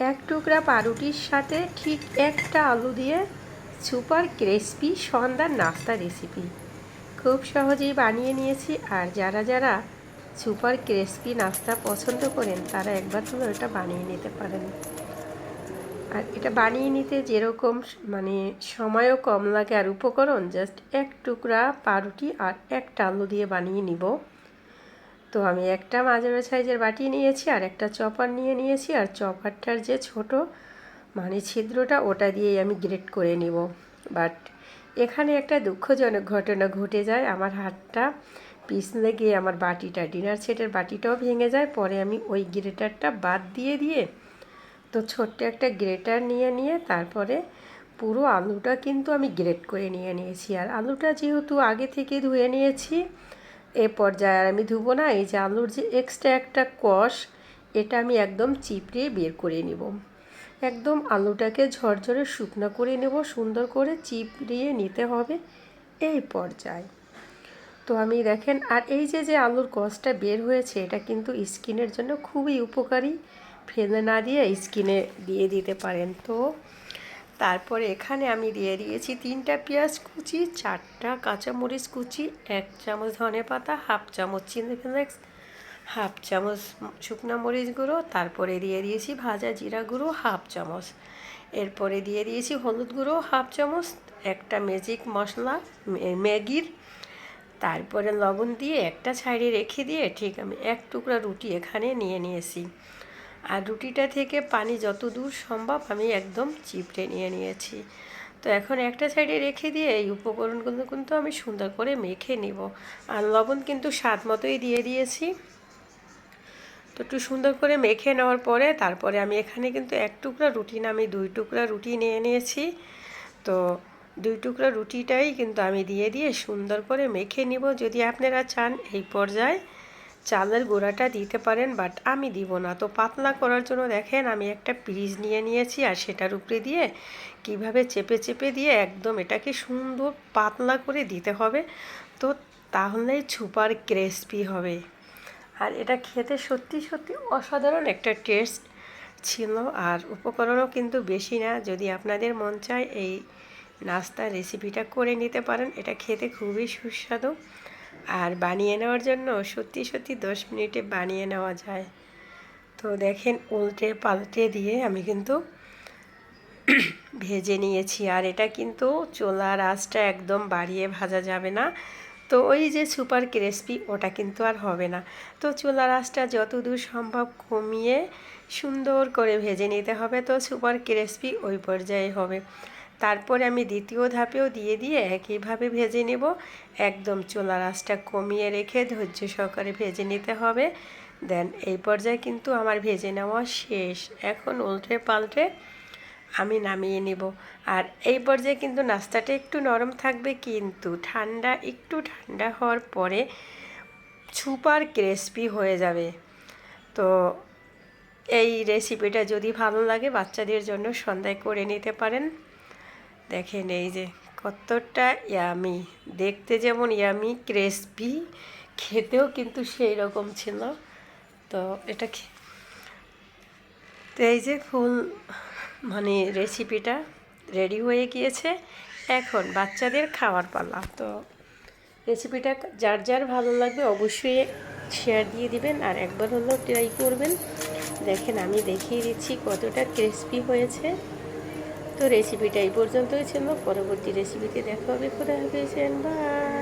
এক টুকরা পাউরুটির সাথে ঠিক একটা আলু দিয়ে সুপার ক্রিসপি সন্ধ্যার নাস্তা রেসিপি। খুব সহজেই বানিয়ে নিয়েছি আর যারা যারা সুপার ক্রিসপি নাস্তা পছন্দ করেন, তারা একবার হলেও এটা বানিয়ে নিতে পারেন। আর এটা বানিয়ে নিতে যেরকম মানে সময়ও কম লাগে আর উপকরণ জাস্ট এক টুকরা পাউরুটি আর একটা আলু দিয়ে বানিয়ে নিব। তো আমি একটা মাঝারি সাইজের বাটি নিয়েছি আর একটা চপার নিয়ে নিয়েছি আর চপারটার যে ছোট মানে ছিদ্রটা ওটা দিয়েই আমি গ্রেট করে নিব। বাট এখানে একটা দুঃখজনক ঘটনা ঘটে যায়। আমার হাতটা পিছলে গিয়ে আমার বাটিটা, ডিনার সেটের বাটিটাও ভেঙে যায়। পরে আমি ওই গ্রেটারটা বাদ দিয়ে দিয়ে তো ছোট্ট একটা গ্রেটার নিয়ে নিয়ে তারপরে পুরো আলুটা কিন্তু আমি গ্রেট করে নিয়ে নিয়েছি। আর আলুটা যেহেতু আগে থেকে ধুয়ে নিয়েছি এ পর্যায়ে আর আমি ধুবো না, এই যে আলুর যে এক্সট্রা একটা কষ, এটা আমি একদম চিপড়িয়ে বের করে নেব। একদম আলুটাকে ঝরঝরে শুকনো করে নেব, সুন্দর করে চিপড়িয়ে নিতে হবে এই পর্যায়ে। তো আমি দেখেন, আর এই যে যে আলুর কষটা বের হয়েছে, এটা কিন্তু স্কিনের জন্য খুবই উপকারী। ফেলে না দিয়ে স্কিনে দিয়ে দিতে পারেন। তো তারপরে এখানে আমি দিয়ে দিয়েছি তিনটা পেঁয়াজ কুচি, চারটা কাঁচামরিচ কুচি, এক চামচ ধনে পাতা, হাফ চামচ চিনি ফ্লেক্স, হাফ চামচ শুকনো মরিচ গুঁড়ো, তারপরে দিয়ে দিয়েছি ভাজা জিরা গুঁড়ো, হাফ চামচ। এরপরে দিয়ে দিয়েছি হলুদ গুঁড়ো, হাফ চামচ, একটা ম্যাজিক মশলা ম্যাগির। তারপরে লবণ দিয়ে একটা সাইডে রেখে দিয়ে ঠিক আমি এক টুকরা রুটি এখানে নিয়ে নিয়েছি। আর রুটিটা থেকে পানি যত দূর সম্ভব আমি একদম চিপড়ে নিয়ে নিয়েছি। তো এখন একটা সাইডে রেখে দিয়ে এই উপকরণগুলো কিন্তু আমি সুন্দর করে মেখে নিব। আর লবণ কিন্তু স্বাদ মতোই দিয়ে দিয়েছি। তো একটু সুন্দর করে মেখে নেওয়ার পরে তারপরে আমি এখানে কিন্তু এক টুকরা রুটি না, আমি দুই টুকরা রুটি নিয়ে নিয়েছি। তো দুই টুকরা রুটিটাই কিন্তু আমি দিয়ে দিয়ে সুন্দর করে মেখে নিব। যদি আপনারা চান এই পর্যায়ে চালের গোড়াটা দিতে পারেন বাট আমি দিব না। তো পাতলা করার জন্য দেখেন, আমি একটা পিস নিয়ে নিয়েছি, আর সেটার উপরে দিয়ে কীভাবে চেপে চেপে দিয়ে একদম এটাকে সুন্দর পাতলা করে দিতে হবে, তো তাহলেই ছুপার ক্রেসপি হবে। আর এটা খেতে সত্যি সত্যি অসাধারণ একটা টেস্ট ছিল, আর উপকরণও কিন্তু বেশি না। যদি আপনাদের মন চায়, এই নাস্তার রেসিপিটা করে নিতে পারেন। এটা খেতে খুবই সুস্বাদু। আর বানিয়ে নেওয়ার জন্য সত্যি সত্যি দশ মিনিটে বানিয়ে নেওয়া যায়। তো দেখেন উল্টে পাল্টে দিয়ে আমি কিন্তু ভেজে নিয়েছি। আর এটা কিন্তু চোলার আঁচটা একদম বাড়িয়ে ভাজা যাবে না। তো ওই যে সুপার ক্রেসপি, ওটা কিন্তু আর হবে না। তো চুলার আঁচটা যত দূর সম্ভব কমিয়ে সুন্দর করে ভেজে নিতে হবে। তো সুপার ক্রেসপি ওই পর্যায়ে হবে। তারপরে আমি দ্বিতীয় ধাপেও দিয়ে দিয়ে একইভাবে ভেজে নেব। একদম চুলার আঁচটা কমিয়ে রেখে ধৈর্য সহকারে ভেজে নিতে হবে। দেন এই পর্যায়ে কিন্তু আমার ভেজে নেওয়া শেষ। এখন উল্টে পাল্টে আমি নামিয়ে নেব। আর এই পর্যায়ে কিন্তু নাস্তাটা একটু নরম থাকবে, কিন্তু ঠান্ডা, একটু ঠান্ডা হওয়ার পরে সুপার ক্রিসপি হয়ে যাবে। তো এই রেসিপিটা যদি ভালো লাগে বাচ্চাদের জন্য সন্ধ্যায় করে নিতে পারেন। দেখেন এই যে কতটা ইয়ামি দেখতে যেমন ইয়ামি ক্রেসপি খেতেও কিন্তু সেই রকম ছিল। তো এটা তো এই যে ফুল মানে রেসিপিটা রেডি হয়ে গিয়েছে। এখন বাচ্চাদের খাওয়ার পালা। তো রেসিপিটা যার যার ভালো লাগবে অবশ্যই শেয়ার দিয়ে দিবেন আর একবার হলেও ট্রাই করবেন। দেখেন আমি দেখিয়ে দিচ্ছি কতটা ক্রিসপি হয়েছে। তো রেসিপিটা এই পর্যন্তই ছিল। পরবর্তী রেসিপিতে দেখা হবে। খোদা হাফিজ বাই